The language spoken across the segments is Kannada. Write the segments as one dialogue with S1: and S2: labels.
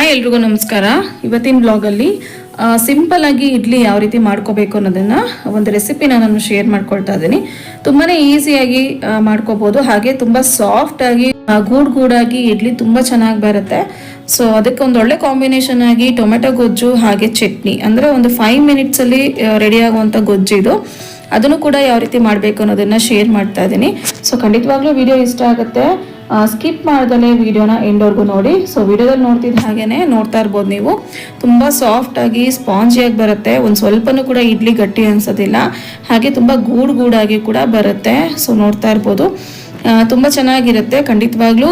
S1: ಹಾಯ್ ಎಲ್ರಿಗೂ ನಮಸ್ಕಾರ. ಇವತ್ತಿನ ಬ್ಲಾಗಲ್ಲಿ ಸಿಂಪಲ್ ಆಗಿ ಇಡ್ಲಿ ಯಾವ ರೀತಿ ಮಾಡ್ಕೋಬೇಕು ಅನ್ನೋದನ್ನ ಒಂದು ರೆಸಿಪಿನ ನಾನು ಶೇರ್ ಮಾಡ್ಕೊಳ್ತಾ ಇದ್ದೀನಿ. ತುಂಬಾನೇ ಈಸಿಯಾಗಿ ಮಾಡ್ಕೋಬಹುದು ಹಾಗೆ ತುಂಬಾ ಸಾಫ್ಟ್ ಆಗಿ ಗೂಡ್ ಗೂಡಾಗಿ ಇಡ್ಲಿ ತುಂಬಾ ಚೆನ್ನಾಗಿ ಬರುತ್ತೆ. ಸೊ ಅದಕ್ಕೆ ಒಂದು ಒಳ್ಳೆ ಕಾಂಬಿನೇಷನ್ ಆಗಿ ಟೊಮೆಟೊ ಗೊಜ್ಜು ಹಾಗೆ ಚಟ್ನಿ. ಅಂದ್ರೆ ಒಂದು ಫೈವ್ ಮಿನಿಟ್ಸ್ ಅಲ್ಲಿ ರೆಡಿ ಆಗುವಂತ ಗೊಜ್ಜು ಇದು. ಅದನ್ನು ಕೂಡ ಯಾವ ರೀತಿ ಮಾಡಬೇಕು ಅನ್ನೋದನ್ನ ಶೇರ್ ಮಾಡ್ತಾ ಇದ್ದೀನಿ. ಸೊ ಖಂಡಿತವಾಗ್ಲೂ ವಿಡಿಯೋ ಇಷ್ಟ ಆಗುತ್ತೆ. ಸ್ಕಿಪ್ ಮಾಡ್ದಲೇ ವಿಡಿಯೋನ ಎಂಡೋರ್ಗು ನೋಡಿ. ಸೊ ವಿಡಿಯೋದಲ್ಲಿ ನೋಡ್ತಿದ್ದ ಹಾಗೇನೆ ನೋಡ್ತಾ ಇರ್ಬೋದು ನೀವು. ತುಂಬ ಸಾಫ್ಟ್ ಆಗಿ ಸ್ಪಾಂಜಿಯಾಗಿ ಬರುತ್ತೆ. ಒಂದು ಸ್ವಲ್ಪನೂ ಕೂಡ ಇಡ್ಲಿ ಗಟ್ಟಿ ಅನ್ಸೋದಿಲ್ಲ. ಹಾಗೆ ತುಂಬ ಗೂಡು ಗೂಡಾಗಿ ಕೂಡ ಬರುತ್ತೆ. ಸೊ ನೋಡ್ತಾ ಇರ್ಬೋದು. ತುಂಬ ಚೆನ್ನಾಗಿರುತ್ತೆ. ಖಂಡಿತವಾಗ್ಲೂ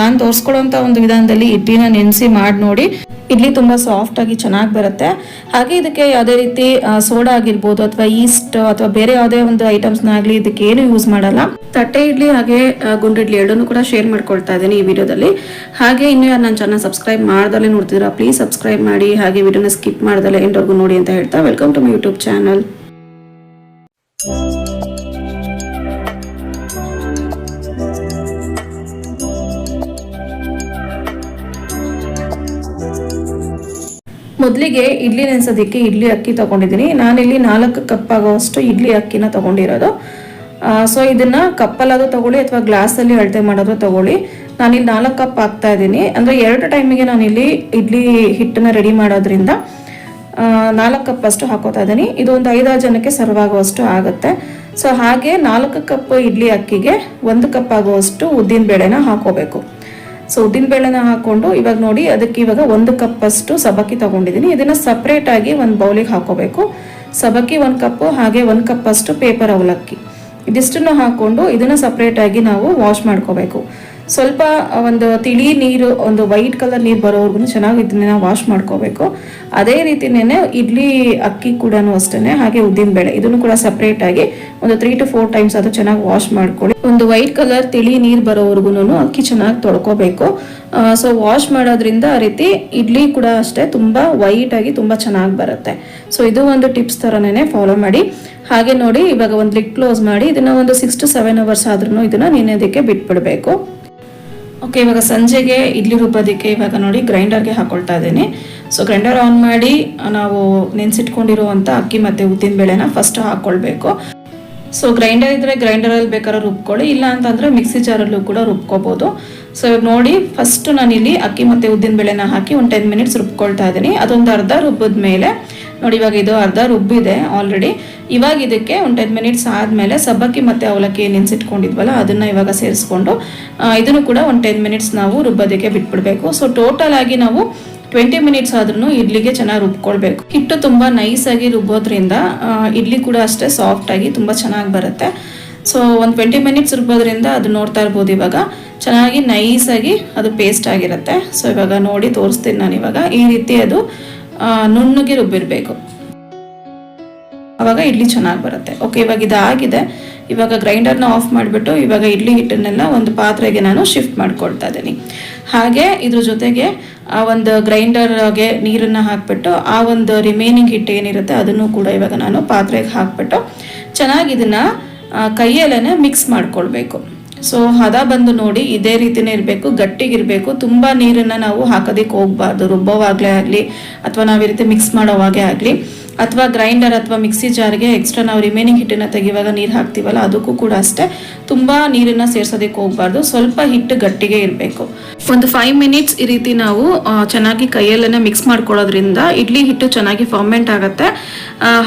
S1: ನಾನು ತೋರಿಸ್ಕೊಳ್ಳೋಂಥ ಒಂದು ವಿಧಾನದಲ್ಲಿ ಇಡ್ಲಿನ ನೆನೆಸಿ ಮಾಡಿ ನೋಡಿ. ಇಡ್ಲಿ ತುಂಬ ಸಾಫ್ಟ್ ಆಗಿ ಚೆನ್ನಾಗಿ ಬರುತ್ತೆ. ಹಾಗೆ ಇದಕ್ಕೆ ಯಾವುದೇ ರೀತಿ ಸೋಡಾ ಆಗಿರ್ಬೋದು ಅಥವಾ ಈಸ್ಟ್ ಅಥವಾ ಬೇರೆ ಯಾವುದೇ ಒಂದು ಐಟಮ್ಸ್ನ ಆಗಲಿ ಇದಕ್ಕೆ ಏನು ಯೂಸ್ ಮಾಡಲ್ಲ. ತಟ್ಟೆ ಇಡ್ಲಿ ಹಾಗೆ ಗುಂಡಿಡ್ಲಿ ಎರಡನ್ನೂ ಕೂಡ ಶೇರ್ ಮಾಡ್ಕೊಳ್ತಾ ಇದ್ದೀನಿ ಈ ವಿಡಿಯೋದಲ್ಲಿ. ಹಾಗೆ ಇನ್ನು ಯಾರು ನನ್ನ ಚಾನಲ್ ಸಬ್ಸ್ಕ್ರೈಬ್ ಮಾಡ್ದಲ್ಲೇ ನೋಡ್ತಿದ್ದೀರಾ ಪ್ಲೀಸ್ ಸಬ್ಸ್ಕ್ರೈಬ್ ಮಾಡಿ. ಹಾಗೆ ವಿಡಿಯೋನ ಸ್ಕಿಪ್ ಮಾಡ್ದಲ್ಲೇ ಎಂಟವರೆಗೂ ನೋಡಿ ಅಂತ ಹೇಳ್ತಾ welcome to my YouTube channel ಮೊದಲಿಗೆ ಇಡ್ಲಿ ನೆನೆಸೋದಕ್ಕೆ ಇಡ್ಲಿ ಅಕ್ಕಿ ತಗೊಂಡಿದ್ದೀನಿ. ನಾನಿಲ್ಲಿ ನಾಲ್ಕು ಕಪ್ ಆಗೋವಷ್ಟು ಇಡ್ಲಿ ಅಕ್ಕಿನ ತಗೊಂಡಿರೋದು. ಸೊ ಇದನ್ನ ಕಪ್ಪಲ್ಲಾದರೂ ತಗೊಳ್ಳಿ ಅಥವಾ ಗ್ಲಾಸಲ್ಲಿ ಅಳತೆ ಮಾಡೋದು ತಗೊಳ್ಳಿ. ನಾನಿಲ್ಲಿ ನಾಲ್ಕು ಕಪ್ ಹಾಕ್ತಾ ಇದ್ದೀನಿ. ಅಂದರೆ ಎರಡು ಟೈಮಿಗೆ ನಾನಿಲ್ಲಿ ಇಡ್ಲಿ ಹಿಟ್ಟನ್ನ ರೆಡಿ ಮಾಡೋದ್ರಿಂದ ನಾಲ್ಕು ಕಪ್ ಅಷ್ಟು ಹಾಕೋತಾ ಇದ್ದೀನಿ. ಇದು ಒಂದು ಐದಾರು ಜನಕ್ಕೆ ಸರ್ವ್ ಆಗುವಷ್ಟು ಆಗುತ್ತೆ. ಸೊ ಹಾಗೆ ನಾಲ್ಕು ಕಪ್ ಇಡ್ಲಿ ಅಕ್ಕಿಗೆ ಒಂದು ಕಪ್ ಆಗುವಷ್ಟು ಉದ್ದಿನ ಬೇಳೆನ ಹಾಕೋಬೇಕು. ಸೊ ಉದ್ದಿನ ಬೇಳೆನ ಹಾಕೊಂಡು ಇವಾಗ ನೋಡಿ ಅದಕ್ಕೆ ಇವಾಗ ಒಂದು ಕಪ್ ಅಷ್ಟು ಸಬಕ್ಕಿ ತಗೊಂಡಿದ್ದೀನಿ. ಇದನ್ನ ಸಪ್ರೇಟ್ ಆಗಿ ಒಂದು ಬೌಲಿಗೆ ಹಾಕೋಬೇಕು. ಸಬಕ್ಕಿ ಒಂದು ಕಪ್ಪು ಹಾಗೆ ಒಂದು ಕಪ್ ಅಷ್ಟು ಪೇಪರ್ ಅವಲಕ್ಕಿ. ಇದಿಷ್ಟನ್ನು ಹಾಕೊಂಡು ಇದನ್ನ ಸಪ್ರೇಟ್ ಆಗಿ ನಾವು ವಾಶ್ ಮಾಡ್ಕೋಬೇಕು. ಸ್ವಲ್ಪ ಒಂದು ತಿಳಿ ನೀರು, ಒಂದು ವೈಟ್ ಕಲರ್ ನೀರು ಬರೋವರೆಗೂ ಚೆನ್ನಾಗಿ ಇದನ್ನ ವಾಶ್ ಮಾಡ್ಕೋಬೇಕು. ಅದೇ ರೀತಿನೇ ಇಡ್ಲಿ, ಅಕ್ಕಿ ಕೂಡ ಅಷ್ಟೇ ಹಾಗೆ ಉದ್ದಿನ ಬೇಳೆ ಇದನ್ನು ಕೂಡ ಸಪ್ರೇಟ್ ಆಗಿ ಒಂದು ತ್ರೀ ಟು ಫೋರ್ ಟೈಮ್ಸ್ ಅದು ಚೆನ್ನಾಗಿ ವಾಶ್ ಮಾಡ್ಕೊಳ್ಳಿ. ಒಂದು ವೈಟ್ ಕಲರ್ ತಿಳಿ ನೀರು ಬರೋವರೆಗೂ ಅಕ್ಕಿ ಚೆನ್ನಾಗಿ ತೊಳ್ಕೊಬೇಕು. ಸೊ ವಾಶ್ ಮಾಡೋದ್ರಿಂದ ಆ ರೀತಿ ಇಡ್ಲಿ ಕೂಡ ಅಷ್ಟೇ ತುಂಬಾ ವೈಟ್ ಆಗಿ ತುಂಬಾ ಚೆನ್ನಾಗಿ ಬರುತ್ತೆ. ಸೊ ಇದು ಒಂದು ಟಿಪ್ಸ್ ಥರನೇ ಫಾಲೋ ಮಾಡಿ. ಹಾಗೆ ನೋಡಿ ಇವಾಗ ಒಂದು ಲಿಡ್ ಕ್ಲೋಸ್ ಮಾಡಿ, ಇದನ್ನ ಒಂದು ಸಿಕ್ಸ್ ಟು ಸೆವೆನ್ ಅವರ್ಸ್ ಆದ್ರೂ ಇದನ್ನ ನೆನೆಯೋದಕ್ಕೆ ಬಿಟ್ಬಿಡ್ಬೇಕು. ಓಕೆ ಇವಾಗ ಸಂಜೆಗೆ ಇಡ್ಲಿ ರುಬ್ಬೋದಕ್ಕೆ ಇವಾಗ ನೋಡಿ ಗ್ರೈಂಡರ್ಗೆ ಹಾಕೊಳ್ತಾ ಇದ್ದೀನಿ. ಸೊ ಗ್ರೈಂಡರ್ ಆನ್ ಮಾಡಿ ನಾವು ನೆನೆಸಿಟ್ಕೊಂಡಿರುವಂಥ ಅಕ್ಕಿ ಮತ್ತು ಉದ್ದಿನ ಬೇಳೆನ ಫಸ್ಟ್ ಹಾಕ್ಕೊಳ್ಬೇಕು ಸೊ ಗ್ರೈಂಡರ್ ಇದ್ರೆ ಗ್ರೈಂಡರಲ್ಲಿ ಬೇಕಾದ್ರೆ ರುಬ್ಕೊಳ್ಳಿ, ಇಲ್ಲ ಅಂತಂದ್ರೆ ಮಿಕ್ಸಿ ಜಾರಲ್ಲೂ ಕೂಡ ರುಬ್ಕೋಬಹುದು ಸೊ ನೋಡಿ ಫಸ್ಟ್ ನಾನಿಲ್ಲಿ ಅಕ್ಕಿ ಮತ್ತೆ ಉದ್ದಿನ ಬೇಳೆನ ಹಾಕಿ ಒಂದು ಟೆನ್ ಮಿನಿಟ್ಸ್ ರುಬ್ಕೊಳ್ತಾ ಇದ್ದೀನಿ. ಅದೊಂದು ಅರ್ಧ ರುಬ್ಬಿದ ಮೇಲೆ ನೋಡಿ, ಇವಾಗ ಇದು ಅರ್ಧ ರುಬ್ಬಿದೆ ಆಲ್ರೆಡಿ ಇವಾಗ ಇದಕ್ಕೆ ಒಂದು ಟೆನ್ ಮಿನಿಟ್ಸ್ ಆದಮೇಲೆ ಸಬ್ಬಕ್ಕಿ ಮತ್ತೆ ಅವಲಕ್ಕಿ ನೆನೆಸಿಟ್ಕೊಂಡಿದ್ವಲ್ಲ ಅದನ್ನ ಇವಾಗ ಸೇರಿಸ್ಕೊಂಡು ಇದನ್ನು ಕೂಡ ಒಂದು ಟೆನ್ ಮಿನಿಟ್ಸ್ ನಾವು ರುಬ್ಬೋದಕ್ಕೆ ಬಿಟ್ಬಿಡ್ಬೇಕು. ಸೊ ಟೋಟಲ್ ಆಗಿ ನಾವು ಟ್ವೆಂಟಿ ಮಿನಿಟ್ಸ್ ಆದ್ರೂ ಇಡ್ಲಿಗೆ ಚೆನ್ನಾಗಿ ರುಬ್ಕೊಳ್ಬೇಕು. ಹಿಟ್ಟು ತುಂಬಾ ನೈಸ್ ಆಗಿ ರುಬ್ಬೋದ್ರಿಂದ ಇಡ್ಲಿ ಕೂಡ ಅಷ್ಟೇ ಸಾಫ್ಟ್ ಆಗಿ ತುಂಬಾ ಚೆನ್ನಾಗಿ ಬರುತ್ತೆ. ಸೊ ಒಂದು ಟ್ವೆಂಟಿ ಮಿನಿಟ್ಸ್ ರುಬ್ಬೋದ್ರಿಂದ ಅದು ನೋಡ್ತಾ ಇರ್ಬೋದು ಇವಾಗ. ಚೆನ್ನಾಗಿ ನೈಸ್ ಆಗಿ ಅದು ಪೇಸ್ಟ್ ಆಗಿರುತ್ತೆ. ಸೊ ಇವಾಗ ನೋಡಿ ತೋರಿಸ್ತೀನಿ ನಾನು ಇವಾಗ. ಈ ರೀತಿ ಅದು ನುಣ್ಣಗೆ ರುಬ್ಬಿರಬೇಕು. ಅವಾಗ ಇಡ್ಲಿ ಚೆನ್ನಾಗಿ ಬರುತ್ತೆ. ಓಕೆ ಇವಾಗ ಇದಾಗಿದೆ. ಇವಾಗ ಗ್ರೈಂಡರ್ನ ಆಫ್ ಮಾಡಿಬಿಟ್ಟು ಇವಾಗ ಇಡ್ಲಿ ಹಿಟ್ಟನ್ನೆಲ್ಲ ಒಂದು ಪಾತ್ರೆಗೆ ನಾನು ಶಿಫ್ಟ್ ಮಾಡ್ಕೊಳ್ತಾ ಇದ್ದೀನಿ. ಹಾಗೆ ಇದ್ರ ಜೊತೆಗೆ ಆ ಒಂದು ಗ್ರೈಂಡರ್ಗೆ ನೀರನ್ನು ಹಾಕ್ಬಿಟ್ಟು ಆ ಒಂದು ರಿಮೈನಿಂಗ್ ಹಿಟ್ಟು ಏನಿರುತ್ತೆ ಅದನ್ನು ಕೂಡ ಇವಾಗ ನಾನು ಪಾತ್ರೆಗೆ ಹಾಕ್ಬಿಟ್ಟು ಚೆನ್ನಾಗಿ ಇದನ್ನ ಕೈಯಲ್ಲೇ ಮಿಕ್ಸ್ ಮಾಡ್ಕೊಳ್ಬೇಕು. ಸೊ ಹದ ಬಂದು ನೋಡಿ ಇದೇ ರೀತಿನೇ ಇರಬೇಕು ಗಟ್ಟಿಗಿರಬೇಕು ತುಂಬ ನೀರನ್ನು ನಾವು ಹಾಕೋದಕ್ಕೆ ಹೋಗ್ಬಾರ್ದು. ರುಬ್ಬೋವಾಗಲೇ ಆಗಲಿ, ಅಥವಾ ನಾವು ಈ ರೀತಿ ಮಿಕ್ಸ್ ಮಾಡೋವಾಗೇ ಆಗಲಿ, ಅಥವಾ ಗ್ರೈಂಡರ್ ಅಥವಾ ಮಿಕ್ಸಿ ಜಾರ್ಗೆ ಎಕ್ಸ್ಟ್ರಾ ನಾವು ರಿಮೈನಿಂಗ್ ಹಿಟ್ಟನ್ನು ತೆಗಿವಾಗ ನೀರು ಹಾಕ್ತೀವಲ್ಲ, ಅದಕ್ಕೂ ಕೂಡ ಅಷ್ಟೇ. ತುಂಬ ನೀರನ್ನು ಸೇರ್ಸೋದಕ್ಕೆ ಹೋಗ್ಬಾರ್ದು. ಸ್ವಲ್ಪ ಹಿಟ್ಟು ಗಟ್ಟಿಗೆ ಇರಬೇಕು. ಒಂದು ಫೈವ್ ಮಿನಿಟ್ಸ್ ಈ ರೀತಿ ನಾವು ಚೆನ್ನಾಗಿ ಕೈಯಲ್ಲೇ ಮಿಕ್ಸ್ ಮಾಡ್ಕೊಳ್ಳೋದ್ರಿಂದ ಇಡ್ಲಿ ಹಿಟ್ಟು ಚೆನ್ನಾಗಿ ಫರ್ಮೆಂಟ್ ಆಗುತ್ತೆ.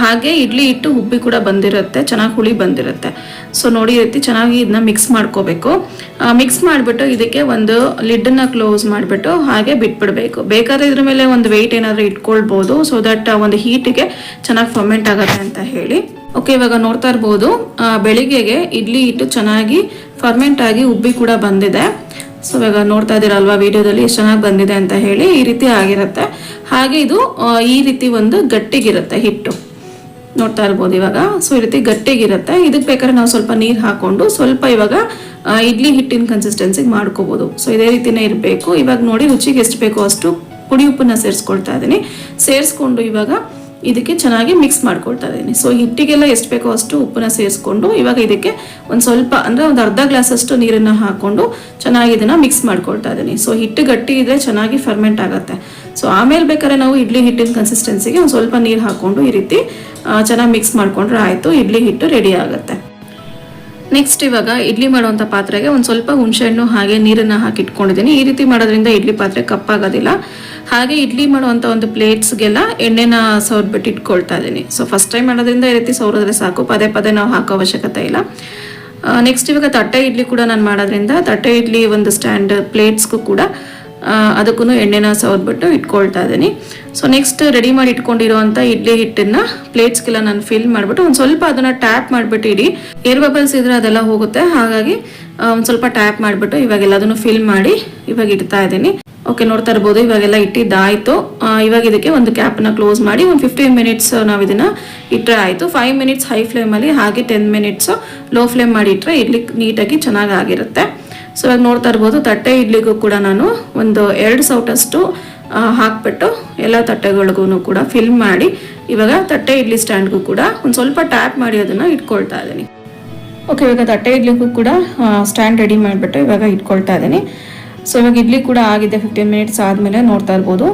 S1: ಹಾಗೆ ಇಡ್ಲಿ ಹಿಟ್ಟು ಉಬ್ಬಿ ಕೂಡ ಬಂದಿರುತ್ತೆ, ಚೆನ್ನಾಗಿ ಹುಳಿ ಬಂದಿರುತ್ತೆ. ಸೊ ನೋಡಿ ರೀತಿ ಚೆನ್ನಾಗಿ ಇದನ್ನ ಮಿಕ್ಸ್ ಮಾಡ್ಕೋಬೇಕು ಮಿಕ್ಸ್ ಮಾಡಿಬಿಟ್ಟು ಇದಕ್ಕೆ ಒಂದು ಲಿಡ್ಡನ್ನ ಕ್ಲೋಸ್ ಮಾಡಿಬಿಟ್ಟು ಹಾಗೆ ಬಿಟ್ಬಿಡ್ಬೇಕು. ಬೇಕಾದ್ರೆ ಇದ್ರ ಮೇಲೆ ಒಂದು ವೆಯ್ಟ್ ಏನಾದರೂ ಇಟ್ಕೊಳ್ಬೋದು ಸೊ ದಟ್ ಒಂದು ಹೀಟಿಗೆ ಚೆನ್ನಾಗಿ ಫರ್ಮೆಂಟ್ ಆಗುತ್ತೆ ಅಂತ ಹೇಳಿ. ಓಕೆ ಇವಾಗ ನೋಡ್ತಾ ಇರ್ಬೋದು ಬೆಳಿಗ್ಗೆಗೆ ಇಡ್ಲಿ ಹಿಟ್ಟು ಚೆನ್ನಾಗಿ ಫರ್ಮೆಂಟ್ ಆಗಿ ಉಬ್ಬಿ ಕೂಡ ಬಂದಿದೆ. ಸೊ ಇವಾಗ ನೋಡ್ತಾ ಇದ್ದೀರಲ್ವಾ ವಿಡಿಯೋದಲ್ಲಿ ಎಷ್ಟು ಚೆನ್ನಾಗಿ ಬಂದಿದೆ ಅಂತ ಹೇಳಿ ಈ ರೀತಿ ಆಗಿರುತ್ತೆ. ಹಾಗೆ ಇದು ಈ ರೀತಿ ಒಂದು ಗಟ್ಟಿಗಿರುತ್ತೆ ಹಿಟ್ಟು. ನೋಡ್ತಾ ಇರ್ಬೋದು ಇವಾಗ. ಸೊ ಈ ರೀತಿ ಗಟ್ಟಿಗಿರುತ್ತೆ. ಇದಕ್ಕೆ ಬೇಕಾದ್ರೆ ನಾವು ಸ್ವಲ್ಪ ನೀರು ಹಾಕೊಂಡು ಸ್ವಲ್ಪ ಇವಾಗ ಇಡ್ಲಿ ಹಿಟ್ಟಿನ ಕನ್ಸಿಸ್ಟೆನ್ಸಿಗೆ ಮಾಡ್ಕೋಬೋದು. ಸೊ ಇದೇ ರೀತಿನೇ ಇರಬೇಕು. ಇವಾಗ ನೋಡಿ ರುಚಿಗೆ ಎಷ್ಟು ಬೇಕೋ ಅಷ್ಟು. ಪುಡಿ ಉಪ್ಪನ್ನ ಸೇರಿಸ್ಕೊಳ್ತಾ ಇದ್ದೀನಿ. ಸೇರಿಸ್ಕೊಂಡು ಇವಾಗ ಇದಕ್ಕೆ ಚೆನ್ನಾಗಿ ಮಿಕ್ಸ್ ಮಾಡ್ಕೊಳ್ತಾ ಇದ್ದೀನಿ. ಸೊ ಹಿಟ್ಟಿಗೆಲ್ಲ ಎಷ್ಟು ಬೇಕೋ ಅಷ್ಟು ಉಪ್ಪನ್ನ ಸೇರಿಸ್ಕೊಂಡು ಇವಾಗ ಇದಕ್ಕೆ ಒಂದು ಸ್ವಲ್ಪ ಅಂದರೆ ಒಂದು ಅರ್ಧ ಗ್ಲಾಸ್ ಅಷ್ಟು ನೀರನ್ನು ಹಾಕ್ಕೊಂಡು ಚೆನ್ನಾಗಿ ಇದನ್ನು ಮಿಕ್ಸ್ ಮಾಡ್ಕೊಳ್ತಾ ಇದ್ದೀನಿ. ಸೊ ಹಿಟ್ಟು ಗಟ್ಟಿ ಇದ್ರೆ ಚೆನ್ನಾಗಿ ಫರ್ಮೆಂಟ್ ಆಗುತ್ತೆ. ಸೊ ಆಮೇಲೆ ಬೇಕಾದ್ರೆ ನಾವು ಇಡ್ಲಿ ಹಿಟ್ಟಿನ ಕನ್ಸಿಸ್ಟೆನ್ಸಿಗೆ ಒಂದು ಸ್ವಲ್ಪ ನೀರು ಹಾಕ್ಕೊಂಡು ಈ ರೀತಿ ಚೆನ್ನಾಗಿ ಮಿಕ್ಸ್ ಮಾಡ್ಕೊಂಡ್ರೆ ಆಯಿತು. ಇಡ್ಲಿ ಹಿಟ್ಟು ರೆಡಿ ಆಗುತ್ತೆ. ನೆಕ್ಸ್ಟ್ ಇವಾಗ ಇಡ್ಲಿ ಮಾಡುವಂಥ ಪಾತ್ರೆಗೆ ಒಂದು ಸ್ವಲ್ಪ ಹುಣಸೆಹಣ್ಣು ಹಾಗೆ ನೀರನ್ನು ಹಾಕಿ ಇಟ್ಕೊಂಡಿದ್ದೀನಿ. ಈ ರೀತಿ ಮಾಡೋದ್ರಿಂದ ಇಡ್ಲಿ ಪಾತ್ರೆ ಕಪ್ಪಾಗೋದಿಲ್ಲ ಹಾಗೆ ಇಡ್ಲಿ ಮಾಡುವಂಥ ಒಂದು ಪ್ಲೇಟ್ಸ್ಗೆಲ್ಲ ಎಣ್ಣೆನ ಸವರ್ಬಿಟ್ಟು ಇಟ್ಕೊಳ್ತಾ ಇದ್ದೀನಿ. ಸೊ ಫಸ್ಟ್ ಟೈಮ್ ಮಾಡೋದ್ರಿಂದ ಈ ರೀತಿ ಸವರಿದ್ರೆ ಸಾಕು. ಪದೇ ಪದೇ ನಾವು ಹಾಕೋ ಅವಶ್ಯಕತೆ ಇಲ್ಲ. ನೆಕ್ಸ್ಟ್ ಇವಾಗ ತಟ್ಟೆ ಇಡ್ಲಿ ಕೂಡ ನಾನು ಮಾಡೋದ್ರಿಂದ ತಟ್ಟೆ ಇಡ್ಲಿ ಒಂದು ಸ್ಟ್ಯಾಂಡ್ ಪ್ಲೇಟ್ಸ್ಗೂ ಕೂಡ ಅದಕ್ಕೂ ಎಣ್ಣೆನ ಸವರ್ಬಿಟ್ಟು ಇಟ್ಕೊಳ್ತಾ ಇದ್ದೀನಿ. ಸೊ ನೆಕ್ಸ್ಟ್ ರೆಡಿ ಮಾಡಿ ಇಟ್ಕೊಂಡಿರೋವಂಥ ಇಡ್ಲಿ ಹಿಟ್ಟನ್ನು ಪ್ಲೇಟ್ಸ್ಗೆಲ್ಲ ನಾನು ಫಿಲ್ ಮಾಡಿಬಿಟ್ಟು ಒಂದು ಸ್ವಲ್ಪ ಅದನ್ನು ಟ್ಯಾಪ್ ಮಾಡಿಬಿಟ್ಟು ಇಡಿ. ಏರ್ ಬಬಲ್ಸ್ ಇದ್ರೆ ಅದೆಲ್ಲ ಹೋಗುತ್ತೆ. ಹಾಗಾಗಿ ಒಂದು ಸ್ವಲ್ಪ ಟ್ಯಾಪ್ ಮಾಡಿಬಿಟ್ಟು ಇವಾಗೆಲ್ಲ ಅದನ್ನು ಫಿಲ್ ಮಾಡಿ ಇವಾಗ ಇಡ್ತಾ ಇದ್ದೀನಿ. ಓಕೆ ನೋಡ್ತಾ ಇರ್ಬೋದು, ಇವಾಗೆಲ್ಲ ಇಟ್ಟಿದ್ದಾಯಿತು. ಇವಾಗ ಇದಕ್ಕೆ ಒಂದು ಕ್ಯಾಪನ್ನು ಕ್ಲೋಸ್ ಮಾಡಿ ಒಂದು ಫಿಫ್ಟೀನ್ ಮಿನಿಟ್ಸ್ ನಾವು ಇದನ್ನು ಇಟ್ಟರೆ ಆಯಿತು. ಫೈವ್ ಮಿನಿಟ್ಸ್ ಹೈ ಫ್ಲೇಮಲ್ಲಿ ಹಾಗೆ ಟೆನ್ ಮಿನಿಟ್ಸು ಲೋ ಫ್ಲೇಮ್ ಮಾಡಿ ಇಟ್ಟರೆ ಇಡ್ಲಿ ನೀಟಾಗಿ ಚೆನ್ನಾಗಿ ಆಗಿರುತ್ತೆ. ಸೊ ಇವಾಗ ನೋಡ್ತಾ ಇರ್ಬೋದು, ತಟ್ಟೆ ಇಡ್ಲಿಗೂ ಕೂಡ ನಾನು ಒಂದು ಎರಡು ಸೌಟಷ್ಟು ಹಾಕ್ಬಿಟ್ಟು ಎಲ್ಲ ತಟ್ಟೆಗಳಿಗೂ ಕೂಡ ಫಿಲ್ ಮಾಡಿ, ಇವಾಗ ತಟ್ಟೆ ಇಡ್ಲಿ ಸ್ಟ್ಯಾಂಡ್ಗೂ ಕೂಡ ಒಂದು ಸ್ವಲ್ಪ ಟ್ಯಾಪ್ ಮಾಡಿ ಅದನ್ನು ಇಟ್ಕೊಳ್ತಾ ಇದ್ದೀನಿ. ಓಕೆ ಇವಾಗ ತಟ್ಟೆ ಇಡ್ಲಿಗೂ ಕೂಡ ಸ್ಟ್ಯಾಂಡ್ ರೆಡಿ ಮಾಡಿಬಿಟ್ಟು ಇವಾಗ ಇಟ್ಕೊಳ್ತಾ ಇದ್ದೀನಿ. ಸೊ ಇವಾಗ ಇಡ್ಲಿ ಕೂಡ ಆಗಿದೆ ಫಿಫ್ಟೀನ್ ಮಿನಿಟ್ಸ್ ಆದಮೇಲೆ ನೋಡ್ತಾ ಇರ್ಬೋದು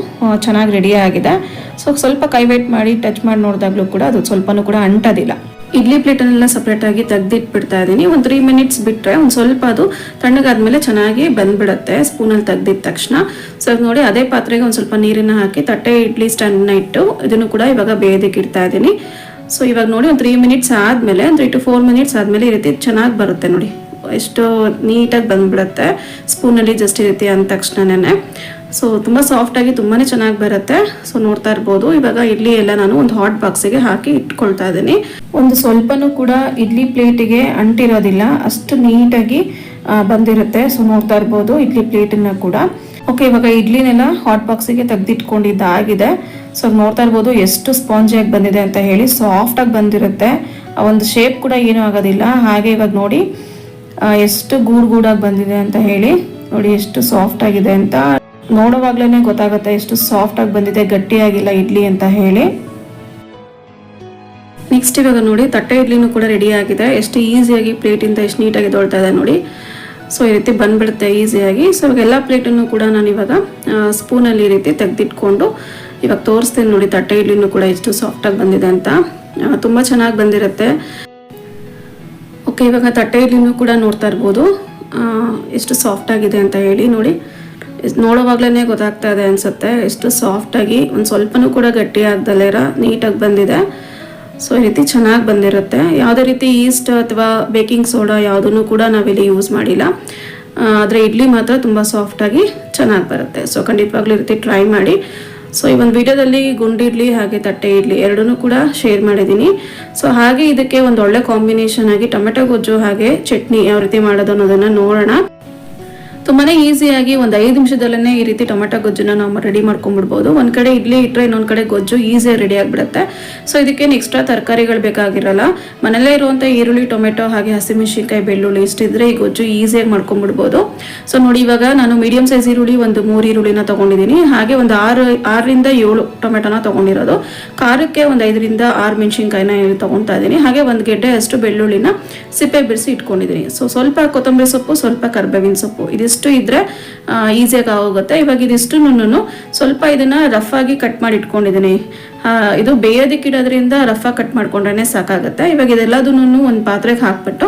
S1: ಚೆನ್ನಾಗಿ ರೆಡಿ ಆಗಿದೆ. ಸೊ ಸ್ವಲ್ಪ ಕೈ ವೇಟ್ ಮಾಡಿ ಟಚ್ ಮಾಡಿ ನೋಡಿದಾಗಲೂ ಕೂಡ ಅದು ಸ್ವಲ್ಪನೂ ಕೂಡ ಅಂಟೋದಿಲ್ಲ. ಇಡ್ಲಿ ಪ್ಲೇಟನ್ನೆಲ್ಲ ಸಪ್ರೇಟಾಗಿ ತೆಗ್ದಿಟ್ಬಿಡ್ತಾ ಇದ್ದೀನಿ. ಒಂದು ತ್ರೀ ಮಿನಿಟ್ಸ್ ಬಿಟ್ಟರೆ ಒಂದು ಸ್ವಲ್ಪ ಅದು ತಣ್ಣಗಾದ್ಮೇಲೆ ಚೆನ್ನಾಗಿ ಬಂದ್ಬಿಡುತ್ತೆ ಸ್ಪೂನಲ್ಲಿ ತೆಗ್ದಿದ ತಕ್ಷಣ. ಸೊ ನೋಡಿ ಅದೇ ಪಾತ್ರೆಗೆ ಒಂದು ಸ್ವಲ್ಪ ನೀರನ್ನು ಹಾಕಿ ತಟ್ಟೆ ಇಡ್ಲಿ ಸ್ಟ್ಯಾಂಡನ್ನ ಇಟ್ಟು ಇದನ್ನು ಕೂಡ ಇವಾಗ ಬೇಯದಕ್ಕೆ ಇಡ್ತಾ ಇದ್ದೀನಿ. ಸೊ ಇವಾಗ ನೋಡಿ ಒಂದು ತ್ರೀ ಮಿನಿಟ್ಸ್ ಆದಮೇಲೆ ತ್ರೀ ಟು ಫೋರ್ ಮಿನಿಟ್ಸ್ ಆದಮೇಲೆ ಈ ರೀತಿ ಚೆನ್ನಾಗಿ ಬರುತ್ತೆ ನೋಡಿ. ಎಷ್ಟು ನೀಟಾಗಿ ಬಂದ್ಬಿಡುತ್ತೆ. ಸ್ಪೂನಲ್ಲಿ ಜಸ್ಟ್ ಈ ರೀತಿ ಅಂದ ತಕ್ಷಣನೇ. ಸೊ ತುಂಬ ಸಾಫ್ಟಾಗಿ ತುಂಬಾ ಚೆನ್ನಾಗಿ ಬರುತ್ತೆ. ಸೊ ನೋಡ್ತಾ ಇರ್ಬೋದು. ಇವಾಗ ಇಡ್ಲಿ ಎಲ್ಲ ನಾನು ಒಂದು ಹಾಟ್ ಬಾಕ್ಸಿಗೆ ಹಾಕಿ ಇಟ್ಕೊಳ್ತಾ ಇದ್ದೀನಿ. ಒಂದು ಸ್ವಲ್ಪನೂ ಕೂಡ ಇಡ್ಲಿ ಪ್ಲೇಟಿಗೆ ಅಂಟಿರೋದಿಲ್ಲ. ಅಷ್ಟು ನೀಟಾಗಿ ಬಂದಿರುತ್ತೆ. ಸೊ ನೋಡ್ತಾ ಇರ್ಬೋದು ಇಡ್ಲಿ ಪ್ಲೇಟನ್ನ ಕೂಡ. ಓಕೆ ಇವಾಗ ಇಡ್ಲಿನೆಲ್ಲ ಹಾಟ್ ಬಾಕ್ಸಿಗೆ ತೆಗೆದಿಟ್ಕೊಂಡಿದ್ದಾಗಿದೆ ಸೊ ನೋಡ್ತಾ ಇರ್ಬೋದು ಎಷ್ಟು ಸ್ಪಾಂಜಿಯಾಗಿ ಬಂದಿದೆ ಅಂತ ಹೇಳಿ ಸಾಫ್ಟಾಗಿ ಬಂದಿರುತ್ತೆ. ಒಂದು ಶೇಪ್ ಕೂಡ ಏನೂ ಆಗೋದಿಲ್ಲ. ಹಾಗೆ ಇವಾಗ ನೋಡಿ ಎಷ್ಟು ಗೂಡ್ ಗೂಡಾಗಿ ಬಂದಿದೆ ಅಂತ ಹೇಳಿ. ನೋಡಿ, ಎಷ್ಟು ಸಾಫ್ಟ್ ಆಗಿದೆ ಅಂತ. ನೋಡುವಾಗ್ಲೇ ಗೊತ್ತಾಗುತ್ತೆ ಎಷ್ಟು ಸಾಫ್ಟ್ ಆಗಿ ಬಂದಿದೆ, ಗಟ್ಟಿಯಾಗಿಲ್ಲ ಇಡ್ಲಿ ಅಂತ ಹೇಳಿ. ನೆಕ್ಸ್ಟ್ ಇವಾಗ ನೋಡಿ, ತಟ್ಟೆ ಇಡ್ಲಿನೂ ಕೂಡ ರೆಡಿ ಆಗಿದೆ. ಎಷ್ಟು ಈಸಿಯಾಗಿ ಪ್ಲೇಟಿಂದ ಎಷ್ಟು ನೀಟಾಗಿ ತೊಳ್ತಾ ಇದೆ ನೋಡಿ. ಸೊ ಈ ರೀತಿ ಬಂದ್ಬಿಡುತ್ತೆ ಈಸಿಯಾಗಿ ಸೊ ಇವಾಗ ಎಲ್ಲ ಪ್ಲೇಟನ್ನು ಕೂಡ ನಾನು ಇವಾಗ ಸ್ಪೂನಲ್ಲಿ ಈ ರೀತಿ ತೆಗೆದಿಟ್ಕೊಂಡು ಇವಾಗ ತೋರಿಸ್ತೀನಿ ನೋಡಿ, ತಟ್ಟೆ ಇಡ್ಲಿನೂ ಕೂಡ ಎಷ್ಟು ಸಾಫ್ಟಾಗಿ ಬಂದಿದೆ ಅಂತ. ತುಂಬ ಚೆನ್ನಾಗಿ ಬಂದಿರುತ್ತೆ. ಓಕೆ ಇವಾಗ ತಟ್ಟೆಯಲ್ಲಿನೂ ಕೂಡ ನೋಡ್ತಾ ಇರ್ಬೋದು. ಎಷ್ಟು ಸಾಫ್ಟ್ ಆಗಿದೆ ಅಂತ ಹೇಳಿ ನೋಡಿ. ನೋಡೋವಾಗ್ಲೇ ಗೊತ್ತಾಗ್ತಾ ಇದೆ ಅನ್ಸುತ್ತೆ. ಎಷ್ಟು ಸಾಫ್ಟಾಗಿ ಒಂದು ಸ್ವಲ್ಪನೂ ಕೂಡ ಗಟ್ಟಿ ಆಗ್ದಲೇರ ನೀಟಾಗಿ ಬಂದಿದೆ. ಸೊ ಈ ರೀತಿ ಚೆನ್ನಾಗಿ ಬಂದಿರುತ್ತೆ. ಯಾವುದೇ ರೀತಿ ಈಸ್ಟ್ ಅಥವಾ ಬೇಕಿಂಗ್ ಸೋಡಾ ಯಾವುದನ್ನು ಕೂಡ ನಾವಿಲ್ಲಿ ಯೂಸ್ ಮಾಡಿಲ್ಲ. ಆದರೆ ಇಡ್ಲಿ ಮಾತ್ರ ತುಂಬ ಸಾಫ್ಟಾಗಿ ಚೆನ್ನಾಗಿ ಬರುತ್ತೆ. ಸೊ ಖಂಡಿತವಾಗ್ಲೂ ಈ ರೀತಿ ಟ್ರೈ ಮಾಡಿ. ಸೊ ಈ ಒಂದು ವಿಡಿಯೋದಲ್ಲಿ ಗುಂಡಿರ್ಲಿ ಹಾಗೆ ತಟ್ಟೆ ಇಡ್ಲಿ ಎರಡನ್ನೂ ಕೂಡ ಶೇರ್ ಮಾಡಿದ್ದೀನಿ. ಸೊ ಹಾಗೆ ಇದಕ್ಕೆ ಒಂದು ಒಳ್ಳೆ ಕಾಂಬಿನೇಷನ್ ಆಗಿ ಟೊಮೆಟೊ ಗೊಜ್ಜು ಹಾಗೆ ಚಟ್ನಿ ಯಾವ ರೀತಿ ಮಾಡೋದು ಅನ್ನೋದನ್ನ ನೋಡೋಣ. ತುಂಬಾನೇ ಈಸಿಯಾಗಿ ಒಂದು ಐದು ನಿಮಿಷದಲ್ಲೇ ಈ ರೀತಿ ಟೊಮೆಟೊ ಗೊಜ್ಜನ್ನ ನಾವು ರೆಡಿ ಮಾಡ್ಕೊಂಡ್ಬಿಡ್ಬೋದು. ಒಂದ್ ಕಡೆ ಇಡ್ಲಿ ಇಟ್ಟರೆ ಇನ್ನೊಂದ್ ಕಡೆ ಗೊಜ್ಜು ಈಸಿಯಾಗಿ ರೆಡಿ ಆಗಿಬಿಡುತ್ತೆ. ಸೊ ಇದಕ್ಕೇನು ಎಕ್ಸ್ಟ್ರಾ ತರಕಾರಿಗಳು ಬೇಕಾಗಿರಲ್ಲ. ಮನೆಯಲ್ಲೇ ಇರುವಂಥ ಈರುಳ್ಳಿ, ಟೊಮೆಟೊ, ಹಾಗೆ ಹಸಿಮೆಣಸಿನ್ಕಾಯಿ, ಬೆಳ್ಳುಳ್ಳಿ ಇಷ್ಟಿದ್ರೆ ಈ ಗೊಜ್ಜು ಈಸಿಯಾಗಿ ಮಾಡ್ಕೊಂಡ್ಬಿಡ್ಬೋದು. ಸೊ ನೋಡಿ ಇವಾಗ ನಾನು ಮೀಡಿಯಂ ಸೈಜ್ ಈರುಳ್ಳಿ ಒಂದು ಮೂರು ಈರುಳ್ಳಿನ ತಗೊಂಡಿದ್ದೀನಿ. ಹಾಗೆ ಒಂದು ಆರು, ಆರರಿಂದ ಏಳು ಟೊಮೆಟೊನ ತಗೊಂಡಿರೋದು. ಖಾರಕ್ಕೆ ಒಂದು ಐದರಿಂದ ಆರು ಮೆಣಸಿನ್ಕಾಯಿನ ತಗೊತಾ ಇದ್ದೀನಿ. ಹಾಗೆ ಒಂದು ಗೆಡ್ಡೆ ಅಷ್ಟು ಬೆಳ್ಳುಳ್ಳಿನ ಸಿಪ್ಪೆ ಬಿಡಿಸಿ ಇಟ್ಕೊಂಡಿದ್ದೀನಿ. ಸೊ ಸ್ವಲ್ಪ ಕೊತ್ತಂಬರಿ ಸೊಪ್ಪು, ಸ್ವಲ್ಪ ಕರ್ಬೇವಿನ ಸೊಪ್ಪು. ಇದಿಷ್ಟು ಇದ್ರೆ ಈಸಿಯಾಗಿ ಆಗೋಗುತ್ತೆ. ಇವಾಗ ಇದಿಷ್ಟು ಸ್ವಲ್ಪ ಇದನ್ನ ರಫ್ ಆಗಿ ಕಟ್ ಮಾಡಿ ಇಟ್ಕೊಂಡಿದ್ದೀನಿ. ಇದು ಬೇಯೋದಕ್ಕೆ ಇಡೋದ್ರಿಂದ ರಫ್ ಆಗಿ ಕಟ್ ಮಾಡ್ಕೊಂಡ್ರೆ ಸಾಕಾಗುತ್ತೆ. ಇವಾಗ ಇದೆಲ್ಲದನ್ನು ಒಂದು ಪಾತ್ರೆಗೆ ಹಾಕ್ಬಿಟ್ಟು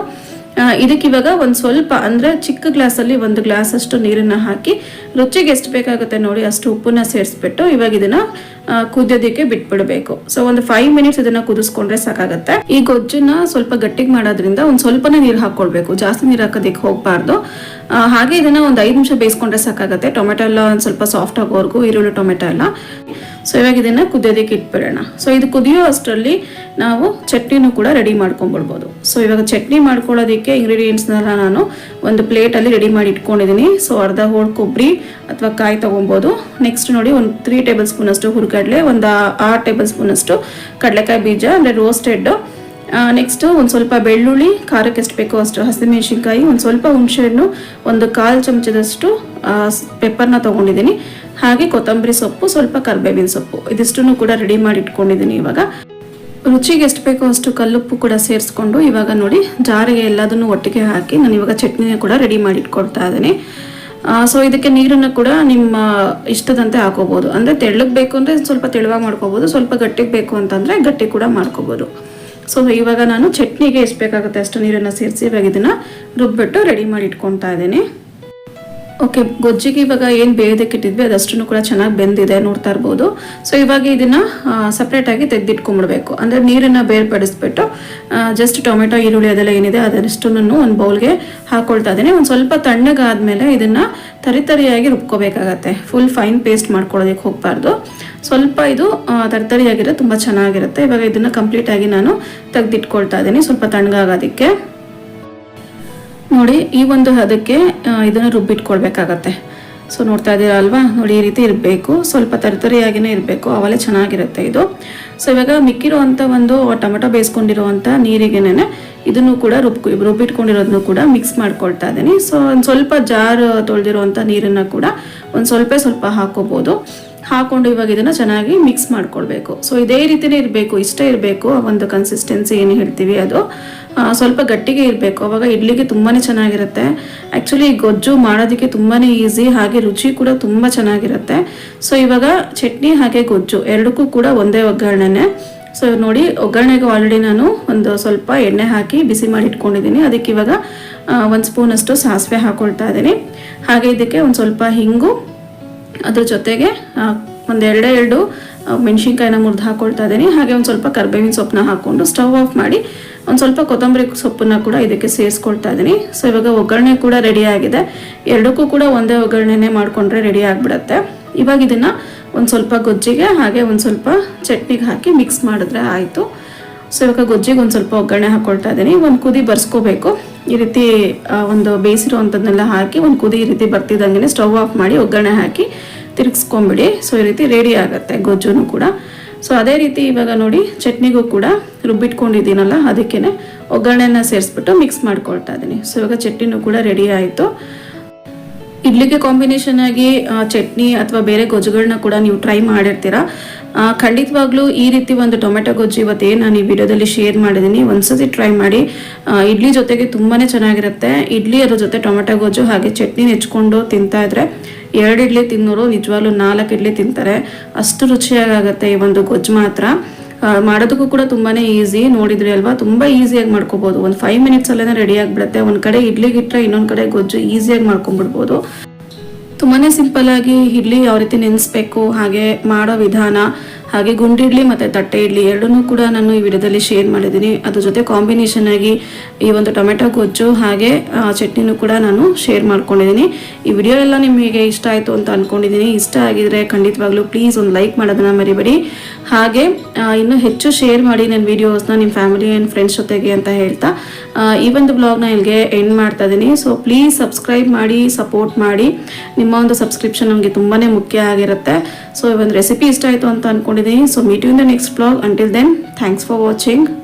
S1: ಇದಕ್ಕಿವಾಗ ಒಂದು ಸ್ವಲ್ಪ, ಅಂದರೆ ಚಿಕ್ಕ ಗ್ಲಾಸಲ್ಲಿ ಒಂದು ಗ್ಲಾಸ್ ಅಷ್ಟು ನೀರನ್ನ ಹಾಕಿ ರುಚಿಗೆ ಎಷ್ಟು ಬೇಕಾಗುತ್ತೆ ನೋಡಿ, ಅಷ್ಟು ಉಪ್ಪನ್ನ ಸೇರಿಸ್ಬಿಟ್ಟು ಇವಾಗ ಇದನ್ನ ಕುದಿಯೋದಕ್ಕೆ ಬಿಟ್ಬಿಡಬೇಕು. ಸೊ ಒಂದು ಫೈವ್ ಮಿನಿಟ್ಸ್ ಇದನ್ನ ಕುದಿಸ್ಕೊಂಡ್ರೆ ಸಾಕಾಗುತ್ತೆ. ಈ ಗೊಜ್ಜನ್ನ ಸ್ವಲ್ಪ ಗಟ್ಟಿಗೆ ಮಾಡೋದ್ರಿಂದ ಒಂದು ಸ್ವಲ್ಪನೇ ನೀರು ಹಾಕೊಳ್ಬೇಕು. ಜಾಸ್ತಿ ನೀರು ಹಾಕೋದಕ್ಕೆ ಹೋಗಬಾರ್ದು. ಹಾಗೆ ಇದನ್ನ ಒಂದು ಐದು ನಿಮಿಷ ಬೇಯಿಸ್ಕೊಂಡ್ರೆ ಸಾಕಾಗುತ್ತೆ. ಟೊಮೆಟೊ ಎಲ್ಲ ಒಂದು ಸ್ವಲ್ಪ ಸಾಫ್ಟ್ ಆಗೋವರೆಗೂ, ಈರುಳ್ಳಿ, ಟೊಮೆಟೊ ಎಲ್ಲ. ಸೊ ಇವಾಗ ಇದನ್ನ ಕುದಿಯೋದಕ್ಕೆ ಇಟ್ಬಿಡೋಣ. ಸೊ ಇದು ಕುದಿಯೋ ಅಷ್ಟರಲ್ಲಿ ನಾವು ಚಟ್ನಿನೂ ಕೂಡ ರೆಡಿ ಮಾಡ್ಕೊಂಡ್ಬಿಡ್ಬೋದು. ಸೊ ಇವಾಗ ಚಟ್ನಿ ಮಾಡ್ಕೊಳ್ಳೋದಕ್ಕೆ ಇಂಗ್ರೀಡಿಯೆಂಟ್ಸ್ನೆಲ್ಲ ನಾನು ಒಂದು ಪ್ಲೇಟಲ್ಲಿ ರೆಡಿ ಮಾಡಿ ಇಟ್ಕೊಂಡಿದ್ದೀನಿ ಸೊ ಅರ್ಧ ಹೋಳು ಕೊಬ್ಬರಿ ಅಥವಾ ಕಾಯಿ ತೊಗೊಬೋದು. ನೆಕ್ಸ್ಟ್ ನೋಡಿ ಒಂದು ತ್ರೀ ಟೇಬಲ್ ಸ್ಪೂನ್ ಅಷ್ಟು ಹುರ್ಗಡ್ಲೆ, ಒಂದು ಆರು ಟೇಬಲ್ ಸ್ಪೂನ್ ಅಷ್ಟು ಕಡಲೆಕಾಯಿ ಬೀಜ, ಅಂದರೆ ರೋಸ್ಟೆಡ್ ನೆಕ್ಸ್ಟ್ ಒಂದು ಸ್ವಲ್ಪ ಬೆಳ್ಳುಳ್ಳಿ, ಖಾರಕ್ಕೆ ಎಷ್ಟು ಬೇಕೋ ಅಷ್ಟು ಹಸಿಮೆಣಸಿನ್ಕಾಯಿ, ಒಂದು ಸ್ವಲ್ಪ ಹುಣಸೆಹಣ್ಣು, ಒಂದು ಕಾಲು ಚಮಚದಷ್ಟು ಪೆಪ್ಪರ್ನ ತೊಗೊಂಡಿದ್ದೀನಿ. ಹಾಗೆ ಕೊತ್ತಂಬರಿ ಸೊಪ್ಪು, ಸ್ವಲ್ಪ ಕರ್ಬೇವಿನ ಸೊಪ್ಪು. ಇದಿಷ್ಟನ್ನು ಕೂಡ ರೆಡಿ ಮಾಡಿ ಇಟ್ಕೊಂಡಿದ್ದೀನಿ ಇವಾಗ. ರುಚಿಗೆ ಎಷ್ಟು ಬೇಕೋ ಅಷ್ಟು ಕಲ್ಲುಪ್ಪು ಕೂಡ ಸೇರಿಸ್ಕೊಂಡು ಇವಾಗ ನೋಡಿ, ಜಾರಿಗೆ ಎಲ್ಲದನ್ನು ಒಟ್ಟಿಗೆ ಹಾಕಿ ನಾನು ಇವಾಗ ಚಟ್ನಿನ ಕೂಡ ರೆಡಿ ಮಾಡಿ ಇಟ್ಕೊಳ್ತಾ ಇದ್ದೀನಿ. ಸೊ ಇದಕ್ಕೆ ನೀರನ್ನು ಕೂಡ ನಿಮ್ಮ ಇಷ್ಟದಂತೆ ಹಾಕೋಬಹುದು ಅಂದರೆ ತೆಳ್ಳಗೆ ಬೇಕು ಅಂದರೆ ಸ್ವಲ್ಪ ತೆಳುವಾಗಿ ಮಾಡ್ಕೋಬೋದು, ಸ್ವಲ್ಪ ಗಟ್ಟಿಗೆ ಬೇಕು ಅಂತಂದರೆ ಗಟ್ಟಿ ಕೂಡ ಮಾಡ್ಕೋಬೋದು. ಸೊ ಇವಾಗ ನಾನು ಚಟ್ನಿಗೆ ಎಷ್ಟು ಬೇಕಾಗುತ್ತೆ ಅಷ್ಟು ನೀರನ್ನು ಸೇರಿಸಿ ಇವಾಗ ಇದನ್ನು ರುಬ್ಬಿಟ್ಟು ರೆಡಿ ಮಾಡಿ ಇಟ್ಕೊತಾ ಇದ್ದೀನಿ. ಓಕೆ ಗೊಜ್ಜಿಗೆ ಇವಾಗ ಏನು ಬೇಯೋದಕ್ಕೆ ಇಟ್ಟಿದ್ವಿ, ಅದಷ್ಟನ್ನು ಕೂಡ ಚೆನ್ನಾಗಿ ಬೆಂದಿದೆ ನೋಡ್ತಾ ಇರ್ಬೋದು. ಸೊ ಇವಾಗ ಇದನ್ನು ಸಪ್ರೇಟಾಗಿ ತೆಗೆದಿಟ್ಕೊಂಬಿಡ್ಬೇಕು. ಅಂದರೆ ನೀರನ್ನು ಬೇರ್ಪಡಿಸ್ಬಿಟ್ಟು ಜಸ್ಟ್ ಟೊಮೆಟೊ, ಈರುಳ್ಳಿ ಅದೆಲ್ಲ ಏನಿದೆ ಅದಷ್ಟನ್ನು ಒಂದು ಬೌಲ್ಗೆ ಹಾಕೊಳ್ತಾ ಇದ್ದೀನಿ. ಒಂದು ಸ್ವಲ್ಪ ತಣ್ಣಗಾದ್ಮೇಲೆ ಇದನ್ನು ತರಿತರಿಯಾಗಿ ರುಬ್ಕೋಬೇಕಾಗತ್ತೆ. ಫುಲ್ ಫೈನ್ ಪೇಸ್ಟ್ ಮಾಡ್ಕೊಳ್ಳೋದಕ್ಕೆ ಹೋಗಬಾರ್ದು. ಸ್ವಲ್ಪ ಇದು ತರಿತರಿಯಾಗಿರೋ ತುಂಬ ಚೆನ್ನಾಗಿರುತ್ತೆ. ಇವಾಗ ಇದನ್ನು ಕಂಪ್ಲೀಟಾಗಿ ನಾನು ತೆಗೆದಿಟ್ಕೊಳ್ತಾ ಇದ್ದೀನಿ. ಸ್ವಲ್ಪ ತಣ್ಣಗಾಗೋದಕ್ಕೆ. ನೋಡಿ, ಈ ಒಂದು ಹದಕ್ಕೆ ಇದನ್ನು ರುಬ್ಬಿಟ್ಕೊಳ್ಬೇಕಾಗತ್ತೆ. ಸೊ, ನೋಡ್ತಾ ಇದ್ದೀರಾ ಅಲ್ವಾ? ನೋಡಿ, ಈ ರೀತಿ ಇರಬೇಕು. ಸ್ವಲ್ಪ ತರತರಿಯಾಗಿನೇ ಇರಬೇಕು. ಅವಾಗಲೇ ಚೆನ್ನಾಗಿರುತ್ತೆ ಇದು. ಸೊ, ಇವಾಗ ಮಿಕ್ಕಿರುವಂಥ ಒಂದು ಟೊಮೆಟೊ ಬೇಯಿಸ್ಕೊಂಡಿರುವಂಥ ನೀರಿಗೆನೆ ಇದನ್ನು ಕೂಡ ರುಬ್ ರುಬ್ಬಿಟ್ಕೊಂಡಿರೋದನ್ನು ಕೂಡ ಮಿಕ್ಸ್ ಮಾಡ್ಕೊಳ್ತಾ ಇದ್ದೀನಿ ಸೊ, ಒಂದು ಸ್ವಲ್ಪ ಜಾರ್ ತೊಳೆದಿರುವಂಥ ನೀರನ್ನು ಕೂಡ ಒಂದು ಸ್ವಲ್ಪ ಸ್ವಲ್ಪ ಹಾಕೋಬೋದು. ಹಾಕೊಂಡು ಇವಾಗ ಇದನ್ನ ಚೆನ್ನಾಗಿ ಮಿಕ್ಸ್ ಮಾಡ್ಕೊಳ್ಬೇಕು. ಸೊ ಇದೇ ರೀತಿನೇ ಇರಬೇಕು, ಇಷ್ಟೇ ಇರಬೇಕು, ಆ ಒಂದು ಕನ್ಸಿಸ್ಟೆನ್ಸಿ ಏನು ಹೇಳ್ತೀವಿ ಅದು. ಸ್ವಲ್ಪ ಗಟ್ಟಿಗೆ ಇರಬೇಕು. ಅವಾಗ ಇಡ್ಲಿಗೆ ತುಂಬಾನೇ ಚೆನ್ನಾಗಿರುತ್ತೆ. ಆ್ಯಕ್ಚುಲಿ ಗೊಜ್ಜು ಮಾಡೋದಕ್ಕೆ ತುಂಬಾನೇ ಈಸಿ ಹಾಗೆ ರುಚಿ ಕೂಡ ತುಂಬ ಚೆನ್ನಾಗಿರುತ್ತೆ. ಸೊ ಇವಾಗ ಚಟ್ನಿ ಹಾಗೆ ಗೊಜ್ಜು ಎರಡಕ್ಕೂ ಕೂಡ ಒಂದೇ ಒಗ್ಗರಣೆನೆ. ಸೊ ನೋಡಿ, ಒಗ್ಗರಣೆಗೆ ಆಲ್ರೆಡಿ ನಾನು ಒಂದು ಸ್ವಲ್ಪ ಎಣ್ಣೆ ಹಾಕಿ ಬಿಸಿ ಮಾಡಿ ಇಟ್ಕೊಂಡಿದ್ದೀನಿ. ಅದಕ್ಕೆ ಇವಾಗ ಒಂದು ಸ್ಪೂನಷ್ಟು ಸಾಸಿವೆ ಹಾಕೊಳ್ತಾ ಇದ್ದೀನಿ. ಹಾಗೆ ಇದಕ್ಕೆ ಒಂದು ಸ್ವಲ್ಪ ಹಿಂಗು ಅದ್ರ ಜೊತೆಗೆ ಒಂದು ಎರಡೇ ಮೆಣಸಿನ್ಕಾಯಿನ ಮುರಿದು ಹಾಕೊಳ್ತಾ ಇದ್ದೀನಿ. ಹಾಗೆ ಒಂದು ಸ್ವಲ್ಪ ಕರ್ಬೇವಿನ ಸೊಪ್ಪನ್ನ ಹಾಕ್ಕೊಂಡು ಸ್ಟವ್ ಆಫ್ ಮಾಡಿ ಒಂದು ಸ್ವಲ್ಪ ಕೊತ್ತಂಬರಿ ಸೊಪ್ಪನ್ನ ಕೂಡ ಇದಕ್ಕೆ ಸೇರಿಸ್ಕೊಳ್ತಾ ಇದ್ದೀನಿ. ಸೊ ಇವಾಗ ಒಗ್ಗರಣೆ ಕೂಡ ರೆಡಿ ಆಗಿದೆ. ಎರಡಕ್ಕೂ ಕೂಡ ಒಂದೇ ಒಗ್ಗರಣೆನೇ ಮಾಡ್ಕೊಂಡ್ರೆ ರೆಡಿ ಆಗಿಬಿಡತ್ತೆ. ಇವಾಗ ಇದನ್ನ ಒಂದು ಸ್ವಲ್ಪ ಗೊಜ್ಜಿಗೆ, ಹಾಗೆ ಒಂದು ಸ್ವಲ್ಪ ಚಟ್ನಿಗೆ ಹಾಕಿ ಮಿಕ್ಸ್ ಮಾಡಿದ್ರೆ ಆಯಿತು. ಸೊ ಇವಾಗ ಗೊಜ್ಜಿಗೆ ಒಂದು ಸ್ವಲ್ಪ ಒಗ್ಗರಣೆ ಹಾಕ್ಕೊಳ್ತಾ ಇದ್ದೀನಿ. ಒಂದು ಕುದಿ ಬರ್ಸ್ಕೋಬೇಕು. ಈ ರೀತಿ ಒಂದು ಬೇಯಿಸಿರುವಂಥದ್ದನ್ನೆಲ್ಲ ಹಾಕಿ, ಒಂದು ಕುದಿ ಈ ರೀತಿ ಬರ್ತಿದ್ದಂಗೆ ಸ್ಟವ್ ಆಫ್ ಮಾಡಿ ಒಗ್ಗರಣೆ ಹಾಕಿ ತಿರುಗಿಸ್ಕೊಂಬಿಡಿ. ಸೊ, ಈ ರೀತಿ ರೆಡಿ ಆಗುತ್ತೆ ಗೊಜ್ಜುನು ಕೂಡ. ಸೊ, ಅದೇ ರೀತಿ ಇವಾಗ ನೋಡಿ, ಚಟ್ನಿಗೂ ಕೂಡ ರುಬ್ಬಿಟ್ಕೊಂಡಿದ್ದೀನಲ್ಲ ಅದಕ್ಕೇ ಒಗ್ಗರಣೆನ ಸೇರಿಸ್ಬಿಟ್ಟು ಮಿಕ್ಸ್ ಮಾಡ್ಕೊಳ್ತಾ ಇದ್ದೀನಿ ಸೊ, ಇವಾಗ ಚಟ್ನಿನೂ ಕೂಡ ರೆಡಿ ಆಯಿತು. ಇಡ್ಲಿಗೆ ಕಾಂಬಿನೇಷನ್ ಆಗಿ ಚಟ್ನಿ ಅಥವಾ ಬೇರೆ ಗೊಜ್ಜುಗಳನ್ನ ಕೂಡ ನೀವು ಟ್ರೈ ಮಾಡಿರ್ತೀರಾ. ಖಂಡಿತವಾಗ್ಲೂ ಈ ರೀತಿ ಒಂದು ಟೊಮೆಟೊ ಗೊಜ್ಜು ಇವತ್ತೇನು ನಾನು ಈ ವಿಡಿಯೋದಲ್ಲಿ ಶೇರ್ ಮಾಡಿದ್ದೀನಿ. ಒಂದ್ಸತಿ ಟ್ರೈ ಮಾಡಿ ಇಡ್ಲಿ ಜೊತೆಗೆ ತುಂಬಾ ಚೆನ್ನಾಗಿರುತ್ತೆ. ಇಡ್ಲಿ ಅದ್ರ ಜೊತೆ ಟೊಮೆಟೊ ಗೊಜ್ಜು ಹಾಗೆ ಚಟ್ನಿ ನೆಚ್ಕೊಂಡು ತಿಂತಾ ಇದ್ರೆ ಎರಡು ಇಡ್ಲಿ ತಿನ್ನೋರು ನಿಜವಾಗ್ಲೂ ನಾಲ್ಕು ಇಡ್ಲಿ ತಿಂತಾರೆ. ಅಷ್ಟು ರುಚಿಯಾಗುತ್ತೆ ಈ ಒಂದು ಗೊಜ್ಜು ಮಾತ್ರ. ಮಾಡೋದಕ್ಕೂ ಕೂಡ ತುಂಬಾನೇ ಈಸಿ ನೋಡಿದ್ರಿ ಅಲ್ವಾ? ತುಂಬಾ ಈಸಿಯಾಗಿ ಮಾಡ್ಕೋಬಹುದು ಒಂದು ಫೈವ್ ಮಿನಿಟ್ಸ್ ಅಲ್ಲೇ ರೆಡಿ ಆಗಿಬಿಡುತ್ತೆ. ಒಂದ್ ಕಡೆ ಇಡ್ಲಿಗಿಟ್ರೆ ಇನ್ನೊಂದ್ ಕಡೆ ಗೊಜ್ಜು ಈಸಿಯಾಗಿ ಮಾಡ್ಕೊಂಡ್ಬಿಡ್ಬೋದು. ತುಂಬಾನೇ ಸಿಂಪಲ್ ಆಗಿ ಇಡ್ಲಿ ಯಾವ ರೀತಿ ನೆನೆಸ್ಬೇಕು, ಹಾಗೆ ಮಾಡೋ ವಿಧಾನ. ಹಾಗೆ ಗುಂಡಿಡ್ಲಿ ಮತ್ತೆ ತಟ್ಟೆ ಇಡ್ಲಿ ಎರಡನ್ನೂ ಕೂಡ ನಾನು ಈ ವಿಡಿಯೋದಲ್ಲಿ ಶೇರ್ ಮಾಡಿದ್ದೀನಿ. ಅದ್ರ ಜೊತೆ ಕಾಂಬಿನೇಷನ್ ಆಗಿ ಈ ಒಂದು ಟೊಮೆಟೊ ಗೊಜ್ಜು ಹಾಗೆ ಚಟ್ನಿನೂ ಕೂಡ ನಾನು ಶೇರ್ ಮಾಡ್ಕೊಂಡಿದ್ದೀನಿ. ಈ ವಿಡಿಯೋ ಎಲ್ಲ ನಿಮಗೆ ಇಷ್ಟ ಆಯಿತು ಅಂತ ಅಂದ್ಕೊಂಡಿದ್ದೀನಿ ಇಷ್ಟ ಆಗಿದ್ರೆ ಖಂಡಿತವಾಗ್ಲೂ ಪ್ಲೀಸ್ ಒಂದು ಲೈಕ್ ಮಾಡೋದನ್ನ ಮರಿಬೇಡಿ. ಹಾಗೆ ಇನ್ನು ಇನ್ನೂ ಹೆಚ್ಚು ಶೇರ್ ಮಾಡಿ ನನ್ನ ವಿಡಿಯೋಸ್ನ ನಿಮ್ಮ ಫ್ಯಾಮಿಲಿ ಆ್ಯಂಡ್ ಫ್ರೆಂಡ್ಸ್ ಜೊತೆಗೆ ಅಂತ ಹೇಳ್ತಾ ಈ ಒಂದು ಬ್ಲಾಗ್ನ ಇಲ್ಲಿಗೆ ಎಂಡ್ ಮಾಡ್ತಾ ಇದ್ದೀನಿ. ಸೊ ಪ್ಲೀಸ್ ಸಬ್ಸ್ಕ್ರೈಬ್ ಮಾಡಿ ಸಪೋರ್ಟ್ ಮಾಡಿ. ನಿಮ್ಮ ಒಂದು ಸಬ್ಸ್ಕ್ರಿಪ್ಷನ್ ನಮಗೆ ತುಂಬಾ ಮುಖ್ಯ ಆಗಿರುತ್ತೆ. ಸೊ ಈ ಒಂದು ರೆಸಿಪಿ ಇಷ್ಟ ಆಯಿತು ಅಂತ ಅಂದ್ಕೊಂಡಿದ್ದೀನಿ today. So meet you in the next vlog. Until then, thanks for watching.